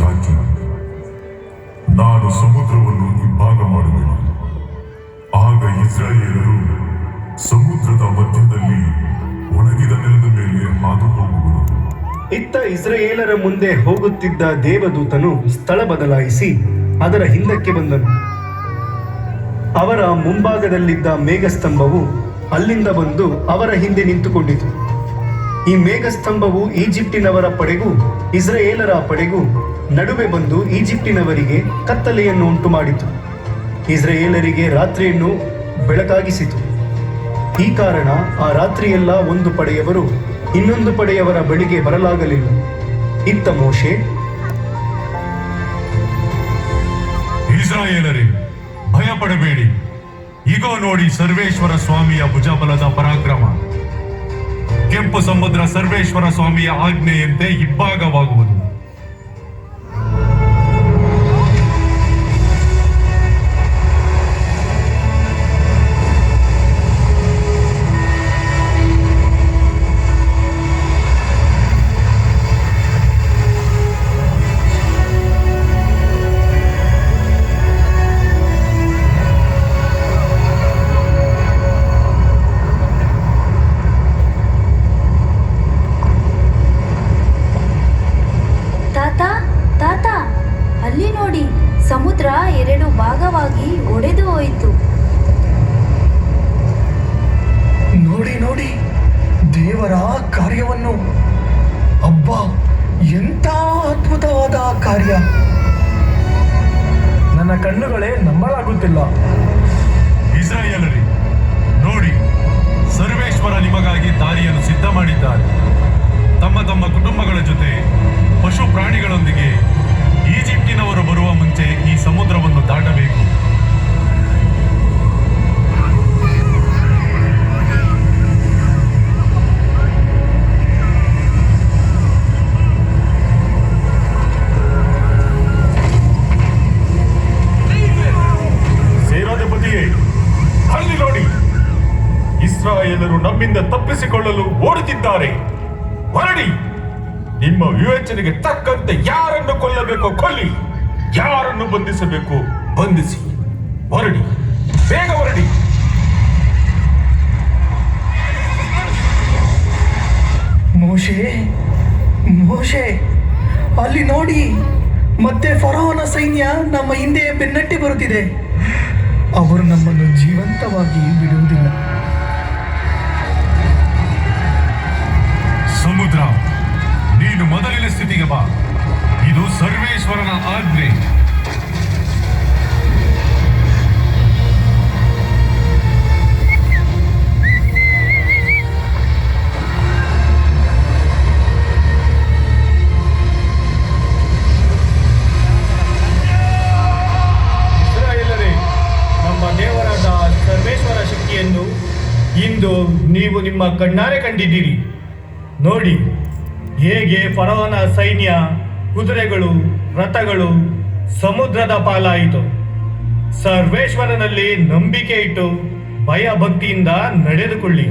ಚಾಚು ನಾನು ಸಮುದ್ರವನ್ನು ಇಬ್ಬಾಗ ಮಾಡುವೆನು. ಆಗ ಇಸ್ರಾಯೇಲರು ಸಮುದ್ರದ ಮಧ್ಯದಲ್ಲಿ ಒಣಗಿದ ನೆಲದ ಮೇಲೆ ಹಾದು ಹೋಗುವರು. ಇತ್ತ ಇಸ್ರಾಯೇಲರ ಮುಂದೆ ಹೋಗುತ್ತಿದ್ದ ದೇವದೂತನು ಸ್ಥಳ ಬದಲಾಯಿಸಿ ಅದರ ಹಿಂದಕ್ಕೆ ಬಂದನು. ಅವರ ಮುಂಭಾಗದಲ್ಲಿದ್ದ ಮೇಘಸ್ತಂಭವು ಅಲ್ಲಿಂದ ಬಂದು ಅವರ ಹಿಂದೆ ನಿಂತುಕೊಂಡಿತು. ಈ ಮೇಘಸ್ತಂಭವು ಈಜಿಪ್ಟಿನವರ ಪಡೆಗೂ, ಇಸ್ರಾಯೇಲರ ಪಡೆಗೂ ನಡುವೆ ಬಂದು ಈಜಿಪ್ಟಿನವರಿಗೆ ಕತ್ತಲೆಯನ್ನು ಉಂಟು ಮಾಡಿತು ಇಸ್ರಾಯೇಲರಿಗೆ ರಾತ್ರಿಯನ್ನು ಬೆಳಕಾಗಿಸಿತು. ಈ ಕಾರಣ ಆ ರಾತ್ರಿಯೆಲ್ಲ ಒಂದು ಪಡೆಯವರು ಇನ್ನೊಂದು ಪಡೆಯವರ ಬಳಿಗೆ ಬರಲಾಗಲಿಲ್ಲ. ಇತ್ತ ಮೋಶೆ, ಇಸ್ರಾಯೇಲರೇ, ಭಯಪಡಬೇಡಿ. ಈಗೋ ನೋಡಿ ಸರ್ವೇಶ್ವರ ಸ್ವಾಮಿಯ ಭುಜಬಲದ ಪರಾಕ್ರಮ. ಕೆಂಪು ಸಮುದ್ರ ಸರ್ವೇಶ್ವರ ಸ್ವಾಮಿಯ ಆಜ್ಞೆಯಂತೆ ಇಬ್ಬಾಗವಾಗುವುದು ಭಾಗವಾಗಿ ಒಡೆದು ಹೋಯಿತು. ನೋಡಿ ನೋಡಿ ದೇವರ ಕಾರ್ಯವನ್ನು. ಅಬ್ಬ ಎಂಥ ಅದ್ಭುತವಾದ ಕಾರ್ಯ. ನನ್ನ ಕಣ್ಣುಗಳೇ ನಂಬಲಾಗುತ್ತಿಲ್ಲ. ಇಸ್ರಾಯೇಲರೇ ನೋಡಿ ಸರ್ವೇಶ್ವರ ನಿಮಗಾಗಿ ದಾರಿಯನ್ನು ಸಿದ್ಧ ಮಾಡಿದ್ದಾರೆ ತಮ್ಮ ತಮ್ಮ ಕುಟುಂಬಗಳ ಜೊತೆ ಪಶು ಪ್ರಾಣಿಗಳೊಂದಿಗೆ ಈಜಿಪ್ಟಿನವರು ಬರುವ ಮುಂಚೆ ಈ ಸಮುದ್ರವನ್ನು ದಾಟಬೇಕು. ಅಲ್ಲಿ ನೋಡಿ. ಇಸ್ರಾಯೇಲರು ನಮ್ಮಿಂದ ತಪ್ಪಿಸಿಕೊಳ್ಳಲು ಓಡುತ್ತಿದ್ದಾರೆ. ನಿಮ್ಮ ತಕ್ಕಂತೆ ಯಾರನ್ನು ಕೊಲ್ಲಬೇಕೋ ಕೊಲ್ಲಿ. ಯಾರನ್ನು ಬಂಧಿಸಬೇಕು ಬಂಧಿಸಿ. ಹೊರಡಿ. ಬೇಗ ಹೊರಡಿ. ಮೋಶೆ ಮೋಶೆ, ಅಲ್ಲಿ ನೋಡಿ. ಮತ್ತೆ ಫರೋಹನ ಸೈನ್ಯ ನಮ್ಮ ಹಿಂದೆ ಬೆನ್ನಟ್ಟಿ ಬರುತ್ತಿದೆ. ಅವರು ನಮ್ಮನ್ನು ಜೀವಂತವಾಗಿ ಬಿಡುವುದಿಲ್ಲ. ಮೊದಲಿನ ಬಾ ಇದು ಸರ್ವೇಶ್ವರನ ಆಜ್ಞೆ. ಇಂದು ನೀವು ನಿಮ್ಮ ಕಣ್ಣಾರೆ ಕಂಡಿದ್ದೀರಿ. ನೋಡಿ ಹೇಗೆ ಫರೋಹನ ಸೈನ್ಯ ಕುದುರೆಗಳು ರಥಗಳು ಸಮುದ್ರದ ಪಾಲಾಯಿತು. ಸರ್ವೇಶ್ವರನಲ್ಲಿ ನಂಬಿಕೆ ಇಟ್ಟು ಭಯ ಭಕ್ತಿಯಿಂದ ನಡೆದುಕೊಳ್ಳಿ.